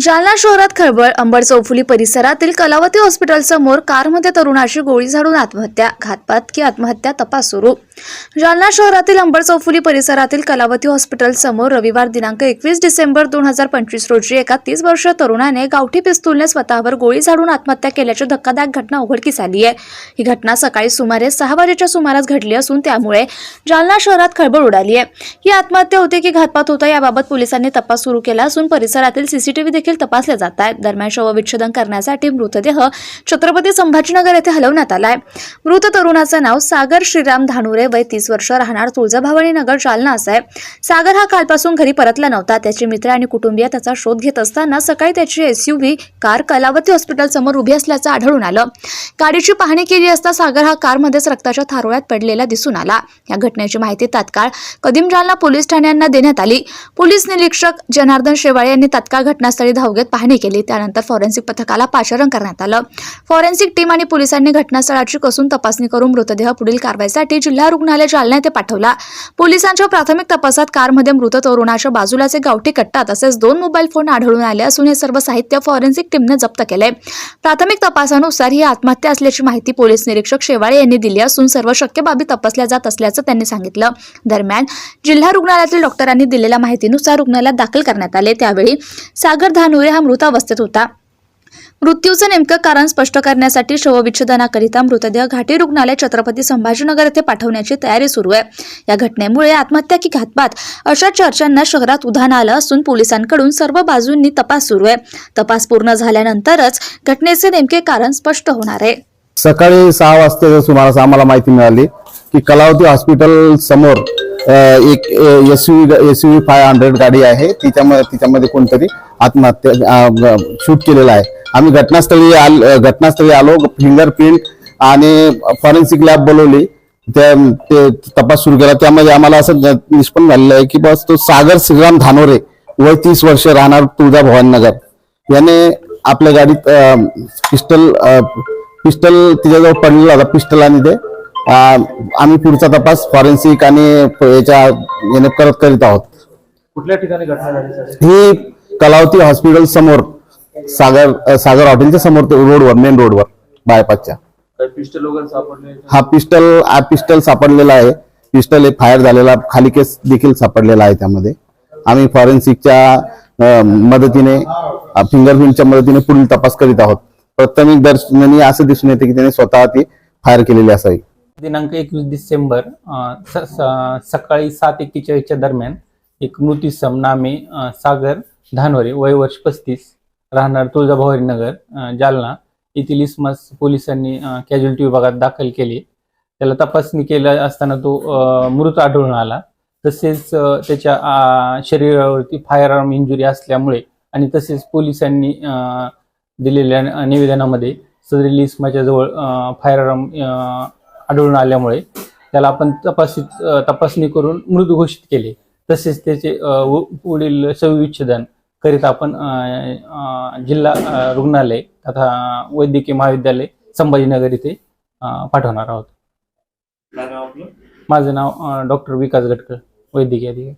जालना शहरात खळबळ अंबड चौफुली परिसरातील कलावती हॉस्पिटल समोर कारमध्ये तरुणाची गोळी झाडून आत्महत्या घातपात की आत्महत्या तपास सुरू जालना शहरातील अंबर चौफुली परिसरातील कलावती हॉस्पिटल समोर रविवार दिनांक एकवीस डिसेंबर दोन हजार पंचवीस रोजी एका तीस वर्ष तरुणाने गावठी पिस्तूलने स्वतःवर गोळी झाडून आत्महत्या केल्याची धक्कादायक घटना उघडकीस आली आहे. ही घटना सकाळी सुमारे सहा वाजेच्या सुमारास घडली असून त्यामुळे जालना शहरात खळबळ उडाली आहे. ही आत्महत्या होती की घातपात होता याबाबत पोलिसांनी तपास सुरू केला असून परिसरातील सीसीटीव्ही देखील तपासले जात आहेत. दरम्यान शवविच्छेदन करण्यासाठी मृतदेह छत्रपती संभाजीनगर येथे हलवण्यात आलाय मृत तरुणाचं नाव सागर श्रीराम धानुरे वय तीस वर्ष राहणार तुळजाभवानी नगर जालना असं आहे. सागर हा कालपासून घरी परतला नव्हता. त्याचे मित्र आणि कुटुंबीय त्याचा शोध घेत असताना सकाळी त्याची एसयूव्ही कार कलावती हॉस्पिटल समोर उभी असल्याचं आढळून आलं. गाडीची पाहणी केली असता सागर हा कारमध्येच रक्ताच्या थारोळ्यात पडलेला दिसून आला. या घटनेची माहिती तात्काळ कदीम जालना पोलीस ठाण्यांना देण्यात आली. पोलीस निरीक्षक जनार्दन शेवाळे यांनी तात्काळ घटनास्थळी धाव घेत पाहणी केली. त्यानंतर फॉरेन्सिक पथकाला पाचारण करण्यात आलं. फॉरेन्सिक टीम आणि पोलिसांनी घटनास्थळाची कसून तपासणी करून मृतदेह पुढील कारवाईसाठी जिल्हा रुग्णालय जालना येथे पाठवला. पोलिसांच्या प्राथमिक तपासात कारमध्ये मृत तरुणाच्या बाजूलाचे गावठी कट्टा तसेच दोन मोबाईल फोन आढळून आले असून हे सर्व साहित्य फॉरेन्सिक टीमने जप्त केले. प्राथमिक तपासानुसार ही आत्महत्या असल्याची माहिती पोलीस निरीक्षक शेवाळे यांनी दिली असून सर्व शक्य बाबी तपासल्या जात असल्याचं त्यांनी सांगितलं. दरम्यान जिल्हा रुग्णालयातील डॉक्टरांनी दिलेल्या माहितीनुसार रुग्णालयात दाखल करण्यात आले. त्यावेळी सागर धानुरे हा मृतावस्थेत होता. मृत्यूचं नेमकं कारण स्पष्ट करण्यासाठी शवविच्छेदनाकरिता मृतदेह घाटी रुग्णालय छत्रपती संभाजीनगर येथे पाठवण्याची तयारी सुरू आहे. या घटनेमुळे आत्महत्या की घातपात अशा चर्चांना शहरात उधाण आलं असून पोलिसांकडून सर्व बाजूंनी तपास सुरू आहे. तपास पूर्ण झाल्यानंतरच घटनेचे नेमके कारण स्पष्ट होणार आहे. सकाळी सहा वाजता सुमारास आम्हाला माहिती मिळाली की कलावती हॉस्पिटल समोर एक S U S U five hundred गाडी आहे. तिच्यामध्ये तिच्यामध्ये कोणतरी आत्महत्या शूट केलेला आहे. आम्ही घटनास्थळी आल घटनास्थळी आलो फिंगरप्रिंट आणि फॉरेन्सिक लॅब बोलवली. त्या ते तपास सुरू केला. त्यामध्ये आम्हाला असं निष्पन्न झालेलं आहे की बस तो सागर श्रीराम धानोरे वय तीस वर्ष राहणार तुळजा भवानीनगर याने आपल्या गाडीत पिस्टल पिस्टल तिच्याजवळ पडलेला होता पिस्टल आणि ते. आम्ही पुढचा तपास फॉरेन्सिक आणि याच्या याने करत करीत आहोत. कुठल्या ठिकाणी घटना झाली सर ही कलावती हॉस्पिटल समोर. सागर सागर हॉटेलच्या समोर ते रोडवर मेन रोडवर बायपासच्या. काही पिस्टल वगैरे सापडले हा पिस्टल हा पिस्टल सापडलेला आहे. पिस्टल एक फायर झालेला खाली केस देखील सापडलेला आहे त्यामध्ये. आम्ही फॉरेन्सिकच्या मदतीने फिंगरप्रिंटच्या मदतीने पुढील तपास करीत आहोत. प्राथमिक दर्शनाने असं दिसून येते की त्याने स्वतः ती फायर केलेली असावी. दिनांक एकवीस डिसेंबर सकाळी सात एक्केचाळीसच्या दरम्यान एक मृत्यूसम नामे सागर धानवरे वय वर्ष पस्तीस राहणार तुळजाभवानी नगर जालना. येथील इस्मास पोलिसांनी कॅज्युअल्टी विभागात दाखल केली. त्याला तपासणी केल्या असताना तो मृत आढळून आला. तसेच त्याच्या शरीरावरती फायर आर्म इंजुरी असल्यामुळे आणि तसेच पोलिसांनी दिलेल्या निवेदनामध्ये सदरील इस्माच्या जवळ फायर आर्म आढळून आल्यामुळे त्याला आपण तपासित तपासणी करून मृत घोषित केले. तसेच त्याचे पुढील सविच्छेदन करीत आपण जिल्हा रुग्णालय तथा वैद्यकीय महाविद्यालय संभाजीनगर इथे पाठवणार आहोत. माझं नाव डॉक्टर विकास गटकर वैद्यकीय अधिकारी.